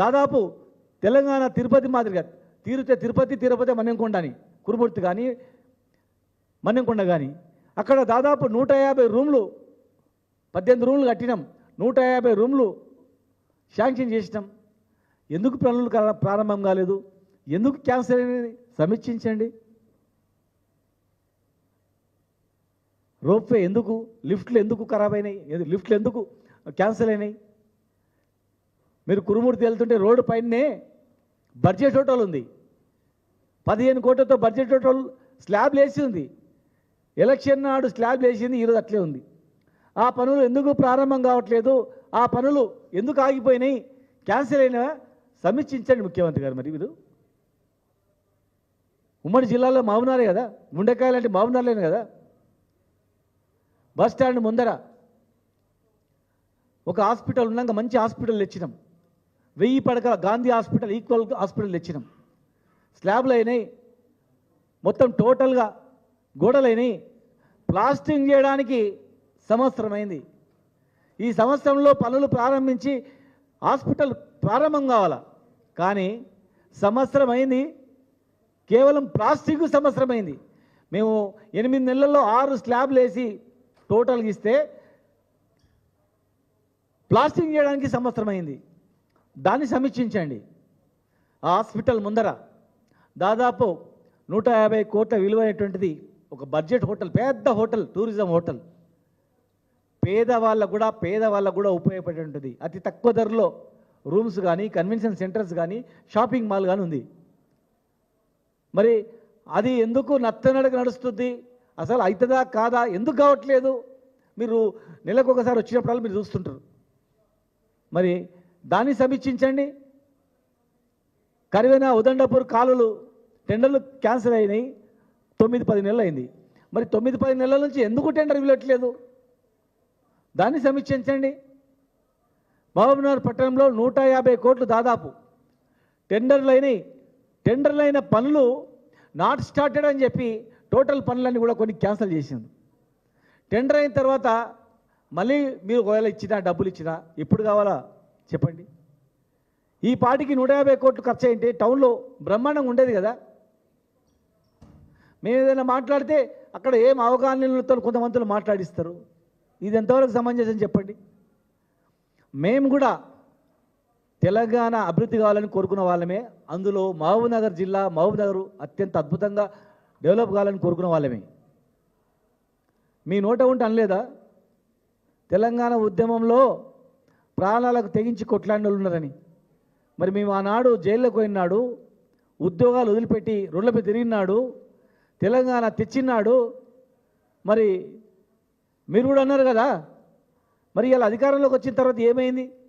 దాదాపు తెలంగాణ తిరుపతి మాదిరిగా తీరితే తిరుపతి తిరుపతి మన్నెంకొండ అని కురుమూర్తి కానీ మన్నెంకొండ కానీ అక్కడ దాదాపు నూట యాభై రూమ్లు పద్దెనిమిది రూమ్లు కట్టినాం. నూట యాభై రూమ్లు శాంక్షన్ చేసినాం. ఎందుకు పనులు ప్రారంభం కాలేదు? ఎందుకు క్యాన్సర్ అనేది సమీక్షించండి? రోప్వే ఎందుకు? లిఫ్ట్లు ఎందుకు ఖరాబ్ అయినాయి? లిఫ్ట్లు ఎందుకు క్యాన్సిల్ అయినాయి? మీరు కురుమూర్తి వెళ్తుంటే రోడ్డు పైనే బడ్జెట్ హోటల్ ఉంది. పదిహేను కోట్లతో బడ్జెట్ హోటల్ స్లాబ్ వేసి ఉంది. ఎలక్షన్ నాడు స్లాబ్ వేసింది ఈరోజు అట్లే ఉంది. ఆ పనులు ఎందుకు ప్రారంభం కావట్లేదు? ఆ పనులు ఎందుకు ఆగిపోయినాయి? క్యాన్సిల్ అయినా సమీక్షించండి ముఖ్యమంత్రి గారు మరి మీరు. ఉమ్మడి జిల్లాలో మామూనారే కదా? ముండకాయలు అంటే మామూనార్లేను కదా? బస్ స్టాండ్ ముందర ఒక హాస్పిటల్ ఉన్నాక మంచి హాస్పిటల్ తెచ్చినాం. వెయ్యి పడకల గాంధీ హాస్పిటల్ ఈక్వల్ హాస్పిటల్ తెచ్చినాం. స్లాబ్లు అయినాయి. మొత్తం టోటల్గా గోడలైనాయి. ప్లాస్టింగ్ చేయడానికి సంవత్సరమైంది ఈ సంవత్సరంలో పనులు ప్రారంభించి హాస్పిటల్ ప్రారంభం కావాలా? కానీ సంవత్సరమైంది కేవలం ప్లాస్టిక్ సంవత్సరమైంది మేము ఎనిమిది నెలల్లో ఆరు స్లాబ్లు వేసి టోటల్గా ఇస్తే ప్లాస్టింగ్ చేయడానికి సంవత్సరమైంది దాన్ని సమీక్షించండి. ఆ హాస్పిటల్ ముందర దాదాపు నూట యాభై కోట్ల విలువైనటువంటిది ఒక బడ్జెట్ హోటల్ పెద్ద హోటల్ టూరిజం హోటల్. పేదవాళ్ళకు కూడా పేదవాళ్ళకు కూడా ఉపయోగపడేటువంటిది. అతి తక్కువ ధరలో రూమ్స్ కానీ కన్వెన్షన్ సెంటర్స్ కానీ షాపింగ్ మాల్ కానీ ఉంది. మరి అది ఎందుకు నత్తనడక నడుస్తుంది? అసలు అవుతుందా కాదా? ఎందుకు కావట్లేదు? మీరు నెలకు ఒకసారి వచ్చినప్పుడల్లా మీరు చూస్తుంటారు. మరి దాన్ని సమీక్షించండి. కరివేనా ఉదండపూర్ కాలువలు టెండర్లు క్యాన్సిల్ అయినాయి. తొమ్మిది పది నెలలు అయింది. మరి తొమ్మిది పది నెలల నుంచి ఎందుకు టెండర్ ఇవ్వట్లేదు? దాన్ని సమీక్షించండి. మహబూబ్నగర్ పట్టణంలో నూట యాభై కోట్లు దాదాపు. టెండర్లు అయినాయి. టెండర్లు అయిన పనులు నాట్ స్టార్టెడ్ అని చెప్పి టోటల్ పనులన్నీ కూడా కొన్ని క్యాన్సిల్ చేసింది. టెండర్ అయిన తర్వాత మళ్ళీ మీరు ఒకవేళ ఇచ్చినా డబ్బులు ఇచ్చినా ఎప్పుడు కావాలా? చెప్పండి. ఈ పాటికి నూట యాభై కోట్లు ఖర్చు అయింటే టౌన్లో బ్రహ్మాండంగా ఉండేది కదా. మేము ఏదైనా మాట్లాడితే అక్కడ ఏం అవగాహనలతో కొంతమందిలో మాట్లాడిస్తారు. ఇది ఎంతవరకు సమంజసం చెప్పండి. మేము కూడా తెలంగాణ అభివృద్ధి కావాలని కోరుకున్న వాళ్ళమే. అందులో మహబూబ్నగర్ జిల్లా మహబూబ్నగర్ అత్యంత అద్భుతంగా డెవలప్ కావాలని కోరుకున్న వాళ్ళమే. మీ నోట ఉంటే అనలేదా? తెలంగాణ ఉద్యమంలో ప్రాణాలకు తెగించి కొట్లాడిన వాళ్ళు ఉన్నారని. మరి మేము ఆనాడు జైల్లోకి పోయినాడు ఉద్యోగాలు వదిలిపెట్టి రోడ్లపై తిరిగినాడు తెలంగాణ తెచ్చినాడు. మరి మీరు కూడా అన్నారు కదా? మరి ఇలా అధికారంలోకి వచ్చిన తర్వాత ఏమైంది?